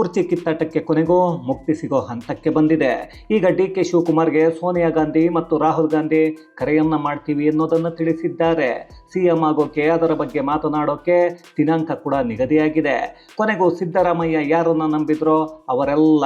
ಕುರ್ಚಿ ಕಿತ್ತಾಟಕ್ಕೆ ಕೊನೆಗೂ ಮುಕ್ತಿ ಸಿಗೋ ಹಂತಕ್ಕೆ ಬಂದಿದೆ. ಈಗ ಡಿ ಕೆ ಶಿವಕುಮಾರ್ಗೆ ಸೋನಿಯಾ ಗಾಂಧಿ ಮತ್ತು ರಾಹುಲ್ ಗಾಂಧಿ ಕರೆಯನ್ನ ಮಾಡ್ತೀವಿ ಅನ್ನೋದನ್ನು ತಿಳಿಸಿದ್ದಾರೆ. ಸಿಎಂ ಆಗೋಕೆ, ಅದರ ಬಗ್ಗೆ ಮಾತನಾಡೋಕೆ ದಿನಾಂಕ ಕೂಡ ನಿಗದಿಯಾಗಿದೆ. ಕೊನೆಗೂ ಸಿದ್ದರಾಮಯ್ಯ ಯಾರನ್ನ ನಂಬಿದ್ರೋ ಅವರೆಲ್ಲ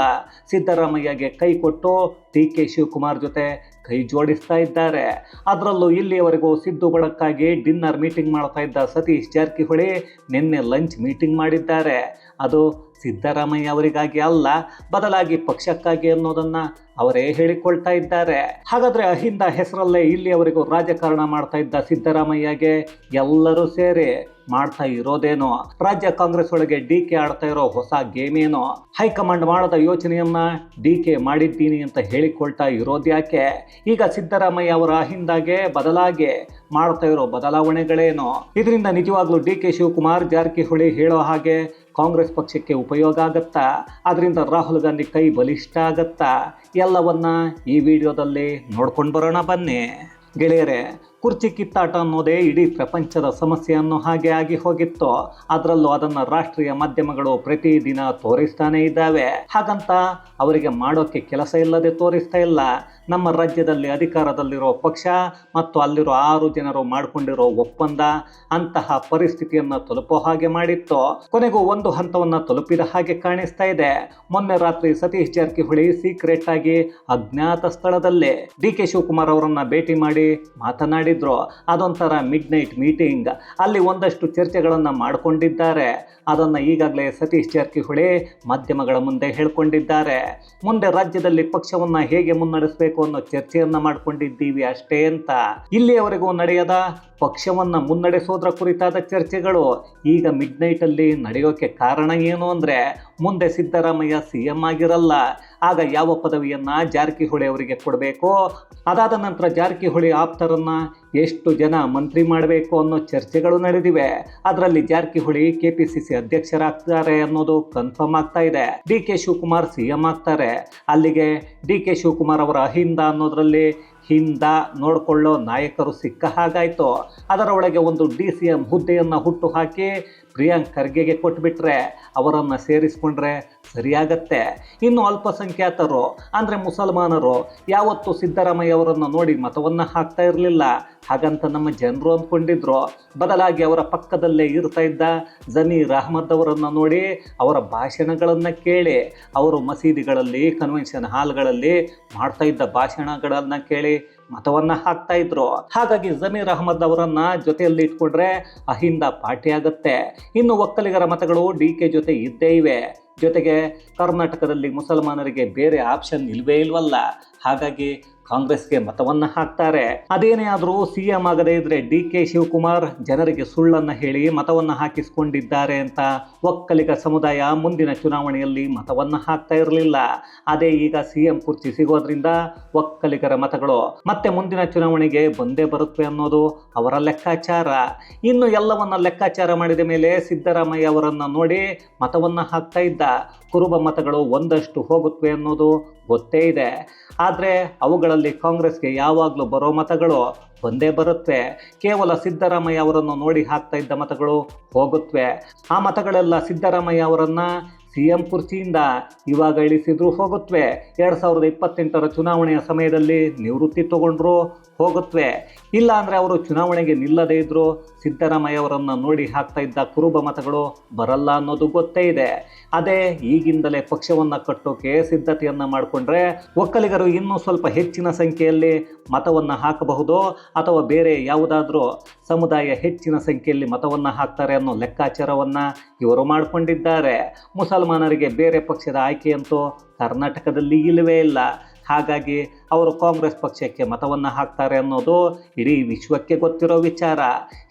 ಸಿದ್ದರಾಮಯ್ಯಗೆ ಕೈ ಕೊಟ್ಟು ಡಿ ಕೆ ಶಿವಕುಮಾರ್ ಜೊತೆ ಕೈ ಜೋಡಿಸ್ತಾ ಇದ್ದಾರೆ. ಅದರಲ್ಲೂ ಇಲ್ಲಿಯವರೆಗೂ ಸಿದ್ದು ಬಡಕ್ಕಾಗಿ ಡಿನ್ನರ್ ಮೀಟಿಂಗ್ ಮಾಡ್ತಾ ಇದ್ದ ಸತೀಶ್ ಜಾರಕಿಹೊಳಿ ನಿನ್ನೆ ಲಂಚ್ ಮೀಟಿಂಗ್ ಮಾಡಿದ್ದಾರೆ. ಅದು ಸಿದ್ದರಾಮಯ್ಯ ಅವರಿಗಾಗಿ ಅಲ್ಲ, ಬದಲಾಗಿ ಪಕ್ಷಕ್ಕಾಗಿ ಅನ್ನೋದನ್ನ ಅವರೇ ಹೇಳಿಕೊಳ್ತಾ ಇದ್ದಾರೆ. ಹಾಗಾದ್ರೆ ಅಹಿಂದ ಹೆಸರಲ್ಲೇ ಇಲ್ಲಿಯವರೆಗೂ ರಾಜಕಾರಣ ಮಾಡ್ತಾ ಇದ್ದ ಸಿದ್ದರಾಮಯ್ಯಗೆ ಎಲ್ಲರೂ ಸೇರಿ ಮಾಡ್ತಾ ಇರೋದೇನೋ, ರಾಜ್ಯ ಕಾಂಗ್ರೆಸ್ ಒಳಗೆ ಡಿ ಕೆ ಆಡ್ತಾ ಇರೋ ಹೊಸ ಗೇಮ್ ಏನೋ ಹೈಕಮಾಂಡ್ ಮಾಡದ ಯೋಚನೆಯನ್ನ ಡಿ ಕೆ ಮಾಡಿದ್ದೀನಿ ಅಂತ ಹೇಳಿಕೊಳ್ತಾ ಇರೋದ್ಯಾಕೆ ಈಗ ಸಿದ್ದರಾಮಯ್ಯ ಅವರ ಹಿಂದಾಗೆ, ಬದಲಾಗಿ ಮಾಡ್ತಾ ಇರೋ ಬದಲಾವಣೆಗಳೇನೋ? ಇದರಿಂದ ನಿಜವಾಗ್ಲೂ ಡಿ ಕೆ ಶಿವಕುಮಾರ್ ಜಾರಕಿಹೊಳಿ ಹೇಳೋ ಹಾಗೆ ಕಾಂಗ್ರೆಸ್ ಪಕ್ಷಕ್ಕೆ ಉಪಯೋಗ ಆಗತ್ತಾ? ಅದರಿಂದ ರಾಹುಲ್ ಗಾಂಧಿ ಕೈ ಬಲಿಷ್ಠ ಆಗತ್ತಾ? ಎಲ್ಲವನ್ನ ಈ ವಿಡಿಯೋದಲ್ಲಿ ನೋಡ್ಕೊಂಡು ಬರೋಣ ಬನ್ನಿ. ಗೆಳೆಯರೇ ಕುರ್ಚಿ ಕಿತ್ತಾಟ ಅನ್ನೋದೇ ಇಡೀ ಪ್ರಪಂಚದ ಸಮಸ್ಯೆ ಅನ್ನೋ ಹಾಗೆ ಆಗಿ ಹೋಗಿತ್ತು. ಅದರಲ್ಲೂ ಅದನ್ನು ರಾಷ್ಟ್ರೀಯ ಮಾಧ್ಯಮಗಳು ಪ್ರತಿದಿನ ತೋರಿಸ್ತಾನೆ ಇದ್ದಾವೆ. ಹಾಗಂತ ಅವರಿಗೆ ಮಾಡೋಕ್ಕೆ ಕೆಲಸ ಇಲ್ಲದೆ ತೋರಿಸ್ತಾ ಇಲ್ಲ. ನಮ್ಮ ರಾಜ್ಯದಲ್ಲಿ ಅಧಿಕಾರದಲ್ಲಿರೋ ಪಕ್ಷ ಮತ್ತು ಅಲ್ಲಿರೋ ಆರು ಜನರು ಮಾಡಿಕೊಂಡಿರೋ ಒಪ್ಪಂದ ಅಂತಹ ಪರಿಸ್ಥಿತಿಯನ್ನು ತಲುಪೋ ಹಾಗೆ ಮಾಡಿತ್ತು, ಕೊನೆಗೂ ಒಂದು ಹಂತವನ್ನು ತಲುಪಿದ ಹಾಗೆ ಕಾಣಿಸ್ತಾ ಇದೆ. ಮೊನ್ನೆ ರಾತ್ರಿ ಸತೀಶ್ ಜಾರಕಿಹೊಳಿ ಸೀಕ್ರೆಟ್ ಆಗಿ ಅಜ್ಞಾತ ಸ್ಥಳದಲ್ಲಿ ಡಿ ಕೆ ಶಿವಕುಮಾರ್ ಅವರನ್ನ ಭೇಟಿ ಮಾಡಿ ಮಾತನಾಡಿದ್ರು. ಅದೊಂಥರ ಮಿಡ್ ನೈಟ್ ಮೀಟಿಂಗ್ ಅಲ್ಲಿ ಒಂದಷ್ಟು ಚರ್ಚೆಗಳನ್ನು ಮಾಡಿಕೊಂಡಿದ್ದಾರೆ. ಅದನ್ನು ಈಗಾಗಲೇ ಸತೀಶ್ ಜಾರಕಿಹೊಳಿ ಮಾಧ್ಯಮಗಳ ಮುಂದೆ ಹೇಳ್ಕೊಂಡಿದ್ದಾರೆ. ಮುಂದೆ ರಾಜ್ಯದಲ್ಲಿ ಪಕ್ಷವನ್ನ ಹೇಗೆ ಮುನ್ನಡೆಸಬೇಕು ಅನ್ನೋ ಚರ್ಚೆಯನ್ನ ಮಾಡ್ಕೊಂಡಿದ್ದೀವಿ ಅಷ್ಟೇ ಅಂತ ಇಲ್ಲಿಯವರೆಗೂ ನಡೆಯದ ಪಕ್ಷವನ್ನ ಮುನ್ನಡೆಸೋದ್ರ ಕುರಿತಾದ ಚರ್ಚೆಗಳು ಈಗ ಮಿಡ್ ಅಲ್ಲಿ ನಡೆಯೋಕೆ ಕಾರಣ ಏನು ಅಂದ್ರೆ ಮುಂದೆ ಸಿದ್ದರಾಮಯ್ಯ ಸಿಎಂ ಆಗಿರಲ್ಲ. ಆಗ ಯಾವ ಪದವಿಯನ್ನ ಜಾರಕಿಹೊಳಿ ಅವರಿಗೆ ಕೊಡಬೇಕು? ಅದಾದ ನಂತರ ಜಾರಕಿಹೊಳಿ ಆಪ್ತರನ್ನ ಎಷ್ಟು ಜನ ಮಂತ್ರಿ ಮಾಡಬೇಕು ಅನ್ನೋ ಚರ್ಚೆಗಳು ನಡೆದಿವೆ. ಅದರಲ್ಲಿ Jarkiholi K P C C ಅಧ್ಯಕ್ಷರಾಗ್ತಾರೆ ಅನ್ನೋದು ಕನ್ಫರ್ಮ್ ಆಗ್ತಾ ಇದೆ. D K Shivakumar C M ಆಗ್ತಾರೆ. ಅಲ್ಲಿಗೆ ಡಿ ಕೆ ಶಿವಕುಮಾರ್ ಅವರ ಅಹಿಂದ ಅನ್ನೋದ್ರಲ್ಲಿ ಹಿಂದ ನೋಡಿಕೊಳ್ಳೋ ನಾಯಕರು ಸಿಕ್ಕ ಹಾಗಾಯಿತು, ಅದರ ಒಳಗೆ ಒಂದು ಡಿ ಸಿ ಎಂ ಹುದ್ದೆಯನ್ನು ಹುಟ್ಟು ಹಾಕಿ ಪ್ರಿಯಾಂಕ್ ಖರ್ಗೆಗೆ ಕೊಟ್ಬಿಟ್ರೆ ಅವರನ್ನು ಸೇರಿಸ್ಕೊಂಡ್ರೆ ಸರಿಯಾಗತ್ತೆ. ಇನ್ನು ಅಲ್ಪಸಂಖ್ಯಾತರು, ಅಂದರೆ ಮುಸಲ್ಮಾನರು, ಯಾವತ್ತೂ ಸಿದ್ದರಾಮಯ್ಯ ಅವರನ್ನು ನೋಡಿ ಮತವನ್ನು ಹಾಕ್ತಾ ಇರಲಿಲ್ಲ. ಹಾಗಂತ ನಮ್ಮ ಜನರು ಅಂದ್ಕೊಂಡಿದ್ರು, ಬದಲಾಗಿ ಅವರ ಪಕ್ಕದಲ್ಲೇ ಇರ್ತಾ ಇದ್ದ ಜಮೀರ್ ಅಹಮದ್ ಅವರನ್ನು ನೋಡಿ ಅವರ ಭಾಷಣಗಳನ್ನು ಕೇಳಿ, ಅವರು ಮಸೀದಿಗಳಲ್ಲಿ ಕನ್ವೆನ್ಷನ್ ಹಾಲ್ಗಳಲ್ಲಿ ಮಾಡ್ತಾ ಇದ್ದ ಭಾಷಣಗಳನ್ನು ಕೇಳಿ ಮತವನ್ನ ಹಾಕ್ತಾ ಇದ್ರು. ಹಾಗಾಗಿ ಜಮೀರ್ ಅಹಮದ್ ಅವರನ್ನ ಜೊತೆಯಲ್ಲಿ ಇಟ್ಕೊಂಡ್ರೆ ಅಹಿಂದ ಪಾರ್ಟಿ ಆಗತ್ತೆ. ಇನ್ನು ಒಕ್ಕಲಿಗರ ಮತಗಳು ಡಿ ಕೆ ಜೊತೆ ಇದ್ದೇ ಇವೆ. ಜೊತೆಗೆ ಕರ್ನಾಟಕದಲ್ಲಿ ಮುಸಲ್ಮಾನರಿಗೆ ಬೇರೆ ಆಪ್ಷನ್ ಇಲ್ವೇ ಇಲ್ವಲ್ಲ. ಹಾಗಾಗಿ ಕಾಂಗ್ರೆಸ್ಗೆ ಮತವನ್ನ ಹಾಕ್ತಾರೆ. ಅದೇನೇ ಆದರೂ ಸಿಎಂ ಆಗದೇ ಇದ್ರೆ ಡಿ ಕೆ ಶಿವಕುಮಾರ್ ಜನರಿಗೆ ಸುಳ್ಳನ್ನ ಹೇಳಿ ಮತವನ್ನ ಹಾಕಿಸಿಕೊಂಡಿದ್ದಾರೆ ಅಂತ ಒಕ್ಕಲಿಗ ಸಮುದಾಯ ಮುಂದಿನ ಚುನಾವಣೆಯಲ್ಲಿ ಮತವನ್ನ ಹಾಕ್ತಾ ಇರಲಿಲ್ಲ. ಅದೇ ಈಗ ಸಿಎಂ ಕುರ್ಚಿ ಸಿಗೋದ್ರಿಂದ ಒಕ್ಕಲಿಗರ ಮತಗಳು ಮತ್ತೆ ಮುಂದಿನ ಚುನಾವಣೆಗೆ ಬಂದೇ ಬರುತ್ತವೆ ಅನ್ನೋದು ಅವರ ಲೆಕ್ಕಾಚಾರ. ಇನ್ನು ಎಲ್ಲವನ್ನ ಲೆಕ್ಕಾಚಾರ ಮಾಡಿದ ಮೇಲೆ ಸಿದ್ದರಾಮಯ್ಯ ಅವರನ್ನ ನೋಡಿ ಮತವನ್ನ ಹಾಕ್ತಾ ಇದ್ದ. ಕುರುಬ ಮತಗಳು ಒಂದಷ್ಟು ಹೋಗುತ್ತವೆ ಅನ್ನೋದು ಗೊತ್ತೇ ಇದೆ. ಆದರೆ ಅವುಗಳಲ್ಲಿ ಕಾಂಗ್ರೆಸ್ಗೆ ಯಾವಾಗಲೂ ಬರೋ ಮತಗಳು ಒಂದೇ ಬರುತ್ತೆ. ಕೇವಲ ಸಿದ್ದರಾಮಯ್ಯ ಅವರನ್ನು ನೋಡಿ ಹಾಕ್ತಾ ಇದ್ದ ಮತಗಳು ಹೋಗುತ್ತವೆ ಆ ಮತಗಳೆಲ್ಲ ಸಿದ್ದರಾಮಯ್ಯ ಅವರನ್ನ ಸಿ ಎಂ ಕುರ್ಚಿಯಿಂದ ಇವಾಗ ಇಳಿಸಿದ್ರು ಹೋಗುತ್ತವೆ ಎರಡು ಸಾವಿರದ ಇಪ್ಪತ್ತೆಂಟರ ಚುನಾವಣೆಯ ಸಮಯದಲ್ಲಿ ನಿವೃತ್ತಿ ತಗೊಂಡ್ರು ಹೋಗುತ್ತವೆ ಇಲ್ಲ ಅಂದರೆ ಅವರು ಚುನಾವಣೆಗೆ ನಿಲ್ಲದೇ ಇದ್ರು ಸಿದ್ದರಾಮಯ್ಯ ಅವರನ್ನು ನೋಡಿ ಹಾಕ್ತಾ ಇದ್ದ ಕುರುಬ ಮತಗಳು ಬರಲ್ಲ ಅನ್ನೋದು ಗೊತ್ತೇ ಇದೆ. ಅದೇ ಈಗಿಂದಲೇ ಪಕ್ಷವನ್ನು ಕಟ್ಟೋಕೆ ಸಿದ್ಧತೆಯನ್ನು ಮಾಡಿಕೊಂಡ್ರೆ ಒಕ್ಕಲಿಗರು ಇನ್ನೂ ಸ್ವಲ್ಪ ಹೆಚ್ಚಿನ ಸಂಖ್ಯೆಯಲ್ಲಿ ಮತವನ್ನು ಹಾಕಬಹುದು ಅಥವಾ ಬೇರೆ ಯಾವುದಾದ್ರೂ ಸಮುದಾಯ ಹೆಚ್ಚಿನ ಸಂಖ್ಯೆಯಲ್ಲಿ ಮತವನ್ನು ಹಾಕ್ತಾರೆ ಅನ್ನೋ ಲೆಕ್ಕಾಚಾರವನ್ನು ಇವರು ಮಾಡಿಕೊಂಡಿದ್ದಾರೆ. ಮುಸಲ್ಮಾನರಿಗೆ ಬೇರೆ ಪಕ್ಷದ ಆಯ್ಕೆಯಂತೂ ಕರ್ನಾಟಕದಲ್ಲಿ ಇಲ್ಲವೇ ಇಲ್ಲ. ಹಾಗಾಗಿ ಅವರು ಕಾಂಗ್ರೆಸ್ ಪಕ್ಷಕ್ಕೆ ಮತವನ್ನು ಹಾಕ್ತಾರೆ ಅನ್ನೋದು ಇಡೀ ವಿಶ್ವಕ್ಕೆ ಗೊತ್ತಿರೋ ವಿಚಾರ.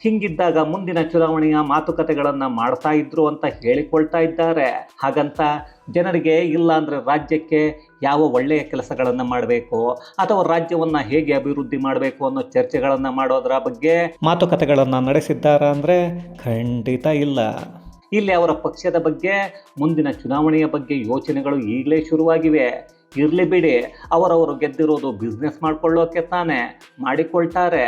ಹಿಂಗಿದ್ದಾಗ ಮುಂದಿನ ಚುನಾವಣೆಯ ಮಾತುಕತೆಗಳನ್ನು ಮಾಡ್ತಾ ಇದ್ರು ಅಂತ ಹೇಳಿಕೊಳ್ತಾ ಇದ್ದಾರೆ. ಹಾಗಂತ ಜನರಿಗೆ ಇಲ್ಲ ಅಂದರೆ ರಾಜ್ಯಕ್ಕೆ ಯಾವ ಒಳ್ಳೆಯ ಕೆಲಸಗಳನ್ನು ಮಾಡಬೇಕು ಅಥವಾ ರಾಜ್ಯವನ್ನು ಹೇಗೆ ಅಭಿವೃದ್ಧಿ ಮಾಡಬೇಕು ಅನ್ನೋ ಚರ್ಚೆಗಳನ್ನು ಮಾಡೋದರ ಬಗ್ಗೆ ಮಾತುಕತೆಗಳನ್ನು ನಡೆಸಿದ್ದಾರೆ ಅಂದರೆ ಖಂಡಿತ ಇಲ್ಲ. ಇಲ್ಲಿ ಅವರ ಪಕ್ಷದ ಬಗ್ಗೆ ಮುಂದಿನ ಚುನಾವಣೆಯ ಬಗ್ಗೆ ಯೋಚನೆಗಳು ಈಗಲೇ ಶುರುವಾಗಿವೆ. ಇರ್ಲಿ ಬಿಡಿ, ಅವರವರು ಗೆದ್ದಿರೋದು ಬಿಸ್ನೆಸ್ ಮಾಡ್ಕೊಳ್ಳೋಕೆ ತಾನೇ ಮಾಡಿಕೊಳ್ತಾರೆ.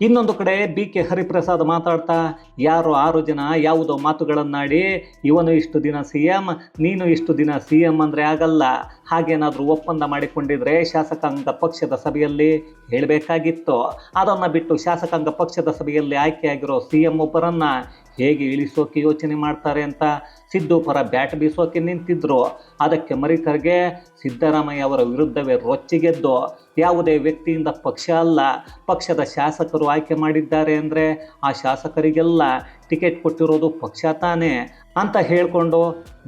ಇನ್ನೊಂದು ಕಡೆ ಬಿ ಕೆ ಹರಿಪ್ರಸಾದ್ ಮಾತಾಡ್ತಾ, ಯಾರು ಆರು ಜನ ಯಾವುದೋ ಮಾತುಗಳನ್ನಾಡಿ, ಇವನು ಇಷ್ಟು ದಿನ ಸಿ ಎಂ, ನೀನು ಇಷ್ಟು ದಿನ ಸಿ ಎಂ ಅಂದರೆ ಆಗಲ್ಲ. ಹಾಗೇನಾದರೂ ಒಪ್ಪಂದ ಮಾಡಿಕೊಂಡಿದ್ರೆ ಶಾಸಕಾಂಗ ಪಕ್ಷದ ಸಭೆಯಲ್ಲಿ ಹೇಳಬೇಕಾಗಿತ್ತು. ಅದನ್ನು ಬಿಟ್ಟು ಶಾಸಕಾಂಗ ಪಕ್ಷದ ಸಭೆಯಲ್ಲಿ ಆಯ್ಕೆಯಾಗಿರೋ ಸಿ ಎಂ ಒಬ್ಬರನ್ನು ಹೇಗೆ ಇಳಿಸೋಕೆ ಯೋಚನೆ ಮಾಡ್ತಾರೆ ಅಂತ ಸಿದ್ದು ಪರ ಬ್ಯಾಟ್ ಬೀಸೋಕೆ ನಿಂತಿದ್ರು. ಅದಕ್ಕೆ ಮರಿಕರ್ಗೆ ಸಿದ್ದರಾಮಯ್ಯ ಅವರ ವಿರುದ್ಧವೇ ರೊಚ್ಚಿಗೆದ್ದು ಯಾವುದೇ ವ್ಯಕ್ತಿಯಿಂದ ಪಕ್ಷ ಅಲ್ಲ, ಪಕ್ಷದ ಶಾಸಕರು ಆಯ್ಕೆ ಮಾಡಿದ್ದಾರೆ ಅಂದರೆ ಆ ಶಾಸಕರಿಗೆಲ್ಲ ಟಿಕೆಟ್ ಕೊಟ್ಟಿರೋದು ಪಕ್ಷ ತಾನೇ ಅಂತ ಹೇಳಿಕೊಂಡು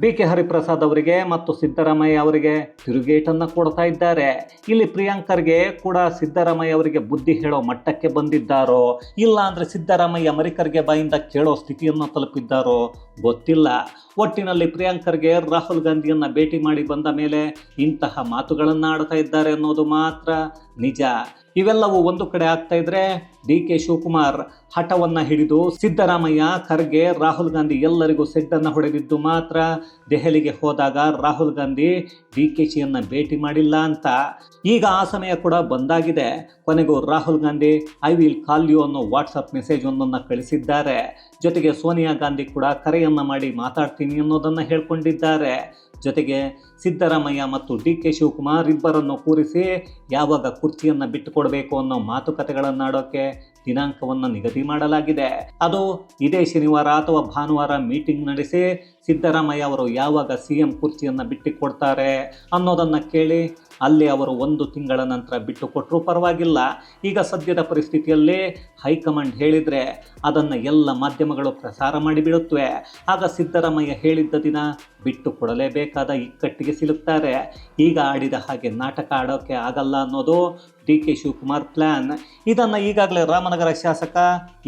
ಬಿ ಕೆ ಹರಿಪ್ರಸಾದ್ ಅವರಿಗೆ ಮತ್ತು ಸಿದ್ದರಾಮಯ್ಯ ಅವರಿಗೆ ತಿರುಗೇಟನ್ನು ಕೊಡ್ತಾ ಇದ್ದಾರೆ. ಇಲ್ಲಿ ಪ್ರಿಯಾಂಕರ್ಗೆ ಕೂಡ ಸಿದ್ದರಾಮಯ್ಯ ಅವರಿಗೆ ಬುದ್ಧಿ ಹೇಳೋ ಮಟ್ಟಕ್ಕೆ ಬಂದಿದ್ದಾರೋ ಇಲ್ಲ ಅಂದರೆ ಸಿದ್ದರಾಮಯ್ಯ ಮರಿಕರ್ಗೆ ಬಾಯಿಂದ ಕೇಳೋ ಸ್ಥಿತಿಯನ್ನು ತಲುಪಿದ್ದಾರೋ ಗೊತ್ತಿಲ್ಲ. ಒಟ್ಟಿನಲ್ಲಿ ಪ್ರಿಯಾಂಕರ್ಗೆ ರಾಹುಲ್ ಗಾಂಧಿಯನ್ನು ಭೇಟಿ ಮಾಡಿ ಬಂದ ಮೇಲೆ ಇಂತಹ ಮಾತುಗಳನ್ನು ಆಡ್ತಾ ಇದ್ದಾರೆ ಅನ್ನೋದು ಮಾತ್ರ ನಿಜ. ಇವೆಲ್ಲವೂ ಒಂದು ಕಡೆ ಆಗ್ತಾ ಇದ್ರೆ ಡಿ ಕೆ ಶಿವಕುಮಾರ್ ಹಠವನ್ನ ಹಿಡಿದು ಸಿದ್ದರಾಮಯ್ಯ, ಖರ್ಗೆ, ರಾಹುಲ್ ಗಾಂಧಿ ಎಲ್ಲರಿಗೂ ಸೆಡ್ಡನ್ನು ಹೊಡೆದಿದ್ದು ಮಾತ್ರ. ದೆಹಲಿಗೆ ಹೋದಾಗ ರಾಹುಲ್ ಗಾಂಧಿ ಡಿ ಕೆ ಶಿಯನ್ನು ಭೇಟಿ ಮಾಡಿಲ್ಲ ಅಂತ. ಈಗ ಆ ಸಮಯ ಕೂಡ ಬಂದಾಗಿದೆ. ಕೊನೆಗೂ Rahul Gandhi I will call you ಅನ್ನೋ ವಾಟ್ಸಪ್ ಮೆಸೇಜ್ ಒಂದನ್ನು ಕಳಿಸಿದ್ದಾರೆ. ಜೊತೆಗೆ ಸೋನಿಯಾ ಗಾಂಧಿ ಕೂಡ ಕರೆಯನ್ನು ಮಾಡಿ ಮಾತಾಡ್ತೀನಿ ಅನ್ನೋದನ್ನು ಹೇಳ್ಕೊಂಡಿದ್ದಾರೆ. ಜೊತೆಗೆ ಸಿದ್ದರಾಮಯ್ಯ ಮತ್ತು ಡಿ ಕೆ ಶಿವಕುಮಾರ್ ಇಬ್ಬರನ್ನು ಕೂರಿಸಿ ಯಾವಾಗ ಕುರ್ಚಿಯನ್ನು ಬಿಟ್ಟುಕೊಡಬೇಕು ಅನ್ನೋ ಮಾತುಕತೆಗಳನ್ನಾಡೋಕೆ ದಿನಾಂಕವನ್ನು ನಿಗದಿ ಮಾಡಲಾಗಿದೆ. ಅದು ಇದೇ ಶನಿವಾರ ಅಥವಾ ಭಾನುವಾರ ಮೀಟಿಂಗ್ ನಡೆಸಿ ಸಿದ್ದರಾಮಯ್ಯ ಅವರು ಯಾವಾಗ ಸಿ ಎಂ ಕುರ್ಚಿಯನ್ನು ಬಿಟ್ಟುಕೊಡ್ತಾರೆ ಅನ್ನೋದನ್ನು ಕೇಳಿ ಅಲ್ಲಿ ಅವರು ಒಂದು ತಿಂಗಳ ನಂತರ ಬಿಟ್ಟು ಕೊಟ್ಟರೂ ಪರವಾಗಿಲ್ಲ. ಈಗ ಸದ್ಯದ ಪರಿಸ್ಥಿತಿಯಲ್ಲಿ ಹೈಕಮಾಂಡ್ ಹೇಳಿದರೆ ಅದನ್ನು ಎಲ್ಲ ಮಾಧ್ಯಮಗಳು ಪ್ರಸಾರ ಮಾಡಿಬಿಡುತ್ತವೆ ಆಗ ಸಿದ್ದರಾಮಯ್ಯ ಹೇಳಿದ್ದ ದಿನ ಬಿಟ್ಟು ಕೊಡಲೇಬೇಕಾದ ಇಕ್ಕಟ್ಟಿಗೆ ಸಿಲುಕ್ತಾರೆ. ಈಗ ಆಡಿದ ಹಾಗೆ ನಾಟಕ ಆಡೋಕ್ಕೆ ಆಗಲ್ಲ ಅನ್ನೋದು ಡಿ ಕೆ ಶಿವಕುಮಾರ್ ಪ್ಲ್ಯಾನ್ ಇದನ್ನು ಈಗಾಗಲೇ ರಾಮನಗರ ಶಾಸಕ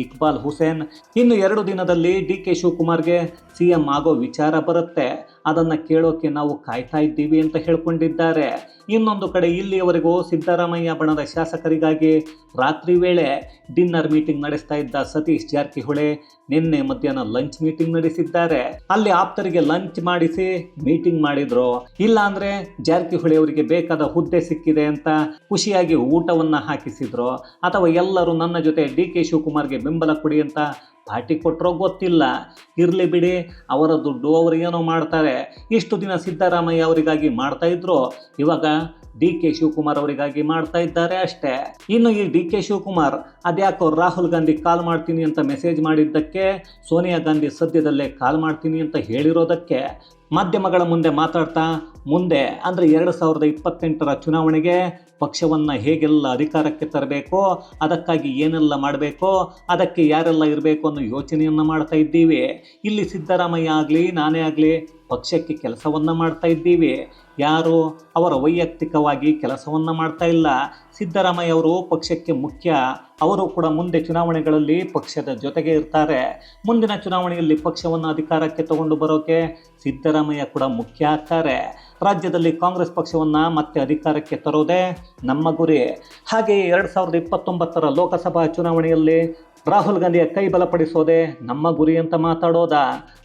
ಇಕ್ಬಾಲ್ ಹುಸೇನ್ ಇನ್ನು ಎರಡು ದಿನದಲ್ಲಿ ಡಿ ಕೆ ಶಿವಕುಮಾರ್ಗೆ ಸಿ ಎಂ ಆಗೋ ವಿಚಾರ ಬರುತ್ತೆ. ಅದನ್ನು ಕೇಳೋಕೆ ನಾವು ಕಾಯ್ತಾ ಇದ್ದೀವಿ ಅಂತ ಹೇಳ್ಕೊಂಡಿದ್ದಾರೆ. ಇನ್ನೊಂದು ಕಡೆ ಇಲ್ಲಿಯವರೆಗೂ ಸಿದ್ದರಾಮಯ್ಯ ಬಣದ ಶಾಸಕರಿಗಾಗಿ ರಾತ್ರಿ ವೇಳೆ ಡಿನ್ನರ್ ಮೀಟಿಂಗ್ ನಡೆಸ್ತಾ ಇದ್ದ ಸತೀಶ್ ಜಾರಕಿಹೊಳಿ ನಿನ್ನೆ ಮಧ್ಯಾಹ್ನ ಲಂಚ್ ಮೀಟಿಂಗ್ ನಡೆಸಿದ್ದಾರೆ. ಅಲ್ಲಿ ಆಪ್ತರಿಗೆ ಲಂಚ್ ಮಾಡಿಸಿ ಮೀಟಿಂಗ್ ಮಾಡಿದ್ರು. ಇಲ್ಲ ಅಂದ್ರೆ ಜಾರಕಿಹೊಳಿ ಅವರಿಗೆ ಬೇಕಾದ ಹುದ್ದೆ ಸಿಕ್ಕಿದೆ ಅಂತ ಖುಷಿಯಾಗಿ ಊಟವನ್ನ ಹಾಕಿಸಿದ್ರು. ಅಥವಾ ಎಲ್ಲರೂ ನನ್ನ ಜೊತೆ ಡಿ ಕೆ ಶಿವಕುಮಾರ್ಗೆ ಬೆಂಬಲ ಕೊಡಿ ಅಂತ ಪಾರ್ಟಿ ಕೊಟ್ಟರೋ ಗೊತ್ತಿಲ್ಲ. ಇರಲಿ ಬಿಡಿ, ಅವರ ದುಡ್ಡು ಅವರು ಏನೋ ಮಾಡ್ತಾರೆ. ಇಷ್ಟು ದಿನ ಸಿದ್ದರಾಮಯ್ಯ ಅವರಿಗಾಗಿ ಮಾಡ್ತಾ ಇದ್ರು, ಇವಾಗ ಡಿ ಕೆ ಶಿವಕುಮಾರ್ ಅವರಿಗಾಗಿ ಮಾಡ್ತಾ ಇದ್ದಾರೆ ಅಷ್ಟೇ. ಇನ್ನು ಈ ಡಿ ಕೆ ಶಿವಕುಮಾರ್, ಅದ್ಯಾಕೋ ರಾಹುಲ್ ಗಾಂಧಿ ಕಾಲ್ ಮಾಡ್ತೀನಿ ಅಂತ ಮೆಸೇಜ್ ಮಾಡಿದ್ದಕ್ಕೆ, ಸೋನಿಯಾ ಗಾಂಧಿ ಸದ್ಯದಲ್ಲೇ ಕಾಲ್ ಮಾಡ್ತೀನಿ ಅಂತ ಹೇಳಿರೋದಕ್ಕೆ ಮಾಧ್ಯಮಗಳ ಮುಂದೆ ಮಾತಾಡ್ತಾ, ಮುಂದೆ ಅಂದರೆ ಎರಡು ಸಾವಿರದ ಇಪ್ಪತ್ತೆಂಟರ ಚುನಾವಣೆಗೆ ಪಕ್ಷವನ್ನು ಹೇಗೆಲ್ಲ ಅಧಿಕಾರಕ್ಕೆ ತರಬೇಕೋ, ಅದಕ್ಕಾಗಿ ಏನೆಲ್ಲ ಮಾಡಬೇಕೋ, ಅದಕ್ಕೆ ಯಾರೆಲ್ಲ ಇರಬೇಕು ಅನ್ನೋ ಯೋಚನೆಯನ್ನು ಮಾಡ್ತಾ ಇದ್ದೀವಿ. ಇಲ್ಲಿ ಸಿದ್ದರಾಮಯ್ಯ ಆಗಲಿ, ನಾನೇ ಆಗಲಿ, ಪಕ್ಷಕ್ಕೆ ಕೆಲಸವನ್ನು ಮಾಡ್ತಾ ಇದ್ದೀವಿ. ಯಾರು? ಅವರ ವೈಯಕ್ತಿಕವಾಗಿ ಕೆಲಸವನ್ನು ಮಾಡ್ತಾ ಇಲ್ಲ. ಸಿದ್ದರಾಮಯ್ಯ ಅವರು ಪಕ್ಷಕ್ಕೆ ಮುಖ್ಯ. ಅವರು ಕೂಡ ಮುಂದೆ ಚುನಾವಣೆಗಳಲ್ಲಿ ಪಕ್ಷದ ಜೊತೆಗೆ ಇರ್ತಾರೆ. ಮುಂದಿನ ಚುನಾವಣೆಯಲ್ಲಿ ಪಕ್ಷವನ್ನು ಅಧಿಕಾರಕ್ಕೆ ತಗೊಂಡು ಬರೋಕೆ ಸಿದ್ದರಾಮಯ್ಯ ಕೂಡ ಮುಖ್ಯ ಆಗ್ತಾರೆ. ರಾಜ್ಯದಲ್ಲಿ ಕಾಂಗ್ರೆಸ್ ಪಕ್ಷವನ್ನು ಮತ್ತೆ ಅಧಿಕಾರಕ್ಕೆ ತರೋದೇ ನಮ್ಮ ಗುರಿ. ಹಾಗೆಯೇ ಎರಡು ಸಾವಿರದ ಇಪ್ಪತ್ತೊಂಬತ್ತರ ಲೋಕಸಭಾ ಚುನಾವಣೆಯಲ್ಲಿ ರಾಹುಲ್ ಗಾಂಧಿಯ ಕೈ ಬಲಪಡಿಸೋದೆ ನಮ್ಮ ಗುರಿ ಅಂತ ಮಾತಾಡೋದ?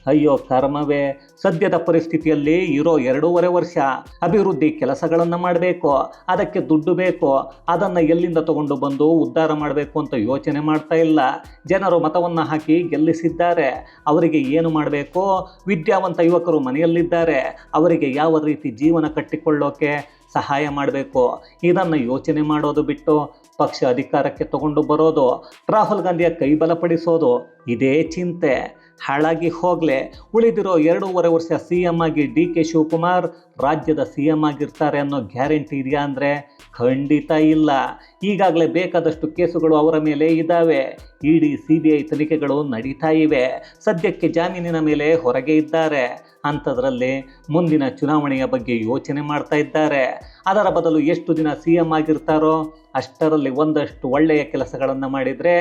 ಅಯ್ಯೋ, ಕರ್ಮವೇ. ಸದ್ಯದ ಪರಿಸ್ಥಿತಿಯಲ್ಲಿ ಇರೋ ಎರಡೂವರೆ ವರ್ಷ ಅಭಿವೃದ್ಧಿ ಕೆಲಸಗಳನ್ನು ಮಾಡಬೇಕು, ಅದಕ್ಕೆ ದುಡ್ಡು ಬೇಕು, ಅದನ್ನು ಎಲ್ಲಿಂದ ತಗೊಂಡು ಬಂದು ಉದ್ಧಾರ ಮಾಡಬೇಕು ಅಂತ ಯೋಚನೆ ಮಾಡ್ತಾ ಇಲ್ಲ. ಜನರು ಮತವನ್ನು ಹಾಕಿ ಗೆಲ್ಲಿಸಿದ್ದಾರೆ. ಅವರಿಗೆ ಏನು ಮಾಡಬೇಕು? ವಿದ್ಯಾವಂತ ಯುವಕರು ಮನೆಯಲ್ಲಿದ್ದಾರೆ. ಅವರಿಗೆ ಯಾವ ರೀತಿ ಜೀವನ ಕಟ್ಟಿಕೊಳ್ಳೋಕೆ ಸಹಾಯ ಮಾಡಬೇಕು. ಇದನ್ನು ಯೋಚನೆ ಮಾಡೋದು ಬಿಟ್ಟು ಪಕ್ಷ ಅಧಿಕಾರಕ್ಕೆ ತಗೊಂಡು ಬರೋದು, ರಾಹುಲ್ ಗಾಂಧಿಯ ಕೈ ಬಲಪಡಿಸೋದು, ಇದೇ ಚಿಂತೆ. ಹಾಳಾಗಿ ಹೋಗಲೆ. ಉಳಿದಿರೋ ಎರಡೂವರೆ ವರ್ಷ ಸಿ ಎಂ ಆಗಿ ಡಿ ಕೆ ಶಿವಕುಮಾರ್ ರಾಜ್ಯದ ಸಿ ಎಂ ಆಗಿರ್ತಾರೆ ಅನ್ನೋ ಗ್ಯಾರಂಟಿ ಇದೆಯಾ ಅಂದರೆ ಖಂಡಿತ ಇಲ್ಲ. ಈಗಾಗಲೇ ಬೇಕಾದಷ್ಟು ಕೇಸುಗಳು ಅವರ ಮೇಲೆ ಇದ್ದಾವೆ. ಇಡಿ ಸಿಬಿಐ ತನಿಖೆಗಳು ನಡೀತಾ ಇವೆ. ಸದ್ಯಕ್ಕೆ ಜಾಮೀನಿನ ಮೇಲೆ ಹೊರಗೆ ಇದ್ದಾರೆ. ಅಂಥದ್ರಲ್ಲಿ ಮುಂದಿನ ಚುನಾವಣೆಯ ಬಗ್ಗೆ ಯೋಚನೆ ಮಾಡ್ತಾ ಇದ್ದಾರೆ. ಅದರ ಬದಲು ಎಷ್ಟು ದಿನ ಸಿ ಎಂ ಆಗಿರ್ತಾರೋ ಅಷ್ಟರಲ್ಲಿ ಒಂದಷ್ಟು ಒಳ್ಳೆಯ ಕೆಲಸಗಳನ್ನು ಮಾಡಿದರೆ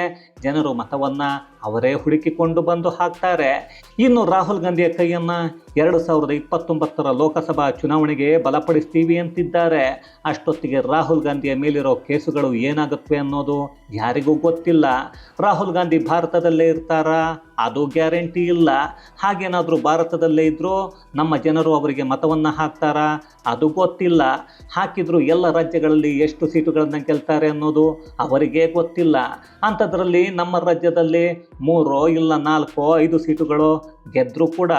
ಜನರು ಮತವನ್ನು ಅವರೇ ಹುಡುಕಿಕೊಂಡು ಬಂದು ಹಾಕ್ತಾರೆ. ಇನ್ನು ರಾಹುಲ್ ಗಾಂಧಿಯ ಕೈಯನ್ನು ಎರಡು ಸಾವಿರದ ಇಪ್ಪತ್ತೊಂಬತ್ತರ ಲೋಕಸಭಾ ಚುನಾವಣೆಗೆ ಬಲಪಡಿಸ್ತೀವಿ ಅಂತಿದ್ದಾರೆ. ಅಷ್ಟೊತ್ತಿಗೆ ರಾಹುಲ್ ಗಾಂಧಿಯ ಮೇಲಿರೋ ಕೇಸುಗಳು ಏನಾಗುತ್ತವೆ ಅನ್ನೋದು ಯಾರಿಗೂ ಗೊತ್ತಿಲ್ಲ. ರಾಹುಲ್ ಗಾಂಧಿ ಭಾರತದಲ್ಲೇ ಇರ್ತಾರಾ? ಅದು ಗ್ಯಾರಂಟಿ ಇಲ್ಲ. ಹಾಗೇನಾದರೂ ಭಾರತದಲ್ಲೇ ಇದ್ದರೂ ನಮ್ಮ ಜನರು ಅವರಿಗೆ ಮತವನ್ನು ಹಾಕ್ತಾರಾ? ಅದು ಗೊತ್ತಿಲ್ಲ. ಹಾಕಿದರೂ ಎಲ್ಲ ರಾಜ್ಯಗಳಲ್ಲಿ ಎಷ್ಟು ಸೀಟುಗಳನ್ನು ಗೆಲ್ತಾರೆ ಅನ್ನೋದು ಅವರಿಗೆ ಗೊತ್ತಿಲ್ಲ. ಅಂಥದ್ರಲ್ಲಿ ನಮ್ಮ ರಾಜ್ಯದಲ್ಲಿ ಮೂರೋ ಇಲ್ಲ ನಾಲ್ಕೋ ಐದು ಸೀಟುಗಳು ಗೆದ್ದರೂ ಕೂಡ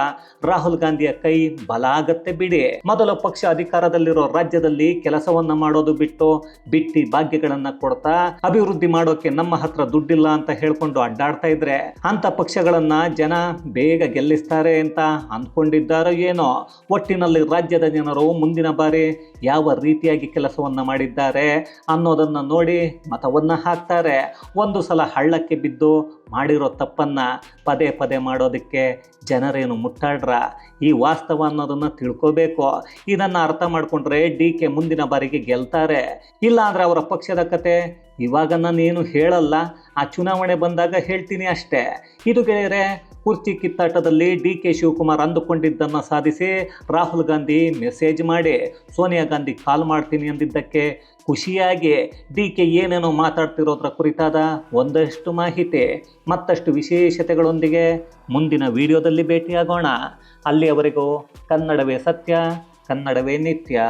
ರಾಹುಲ್ ಗಾಂಧಿಯ ಕೈ ಬಲ ಆಗತ್ತೆ ಬಿಡಿ. ಮೊದಲ ಪಕ್ಷ ಅಧಿಕಾರದಲ್ಲಿರೋ ರಾಜ್ಯದಲ್ಲಿ ಕೆಲಸವನ್ನ ಮಾಡೋದು ಬಿಟ್ಟು ಬಿಟ್ಟಿ ಭಾಗ್ಯಗಳನ್ನು ಕೊಡ್ತಾ ಅಭಿವೃದ್ಧಿ ಮಾಡೋಕೆ ನಮ್ಮ ಹತ್ರ ದುಡ್ಡಿಲ್ಲ ಅಂತ ಹೇಳ್ಕೊಂಡು ಅಡ್ಡಾಡ್ತಾ ಇದ್ರೆ ಅಂತ ಪಕ್ಷಗಳನ್ನ ಜನ ಬೇಗ ಗೆಲ್ಲಿಸ್ತಾರೆ ಅಂತ ಅಂದ್ಕೊಂಡಿದ್ದಾರೋ ಏನೋ, ಒಟ್ಟಿನಲ್ಲಿ ರಾಜ್ಯದ ಜನರು ಮುಂದಿನ ಬಾರಿ ಯಾವ ರೀತಿಯಾಗಿ ಕೆಲಸವನ್ನು ಮಾಡಿದ್ದಾರೆ ಅನ್ನೋದನ್ನು ನೋಡಿ ಮತವನ್ನು ಹಾಕ್ತಾರೆ. ಒಂದು ಸಲ ಹಳ್ಳಕ್ಕೆ ಬಿದ್ದು ಮಾಡಿರೋ ತಪ್ಪನ್ನು ಪದೇ ಪದೇ ಮಾಡೋದಕ್ಕೆ ಜನರೇನು ಮುಟ್ಟಾಡ್ರ? ಈ ವಾಸ್ತವ ಅನ್ನೋದನ್ನು ತಿಳ್ಕೋಬೇಕು. ಇದನ್ನು ಅರ್ಥ ಮಾಡಿಕೊಂಡ್ರೆ ಡಿ ಕೆ ಮುಂದಿನ ಬಾರಿಗೆ ಗೆಲ್ತಾರೆ. ಇಲ್ಲಾಂದರೆ ಅವರ ಪಕ್ಷದ ಕತೆ ಇವಾಗ ನಾನೇನು ಹೇಳಲ್ಲ, ಆ ಚುನಾವಣೆ ಬಂದಾಗ ಹೇಳ್ತೀನಿ ಅಷ್ಟೇ. ಇದು ಗೆಳೆಯರೆ, ಕುರ್ಚಿ ಕಿತ್ತಾಟದಲ್ಲಿ ಡಿ ಕೆ ಶಿವಕುಮಾರ್ ಅಂದುಕೊಂಡಿದ್ದನ್ನು ಸಾಧಿಸಿ ರಾಹುಲ್ ಗಾಂಧಿ ಮೆಸೇಜ್ ಮಾಡಿ, ಸೋನಿಯಾ ಗಾಂಧಿ ಕಾಲ್ ಮಾಡ್ತೀನಿ ಅಂದಿದ್ದಕ್ಕೆ ಖುಷಿಯಾಗಿ ಡಿ ಕೆ ಏನೇನೋ ಮಾತಾಡ್ತಿರೋದ್ರ ಕುರಿತಾದ ಒಂದಷ್ಟು ಮಾಹಿತಿ. ಮತ್ತಷ್ಟು ವಿಶೇಷತೆಗಳೊಂದಿಗೆ ಮುಂದಿನ ವಿಡಿಯೋದಲ್ಲಿ ಭೇಟಿಯಾಗೋಣ. ಅಲ್ಲಿಯವರೆಗೂ ಕನ್ನಡವೇ ಸತ್ಯ, ಕನ್ನಡವೇ ನಿತ್ಯ.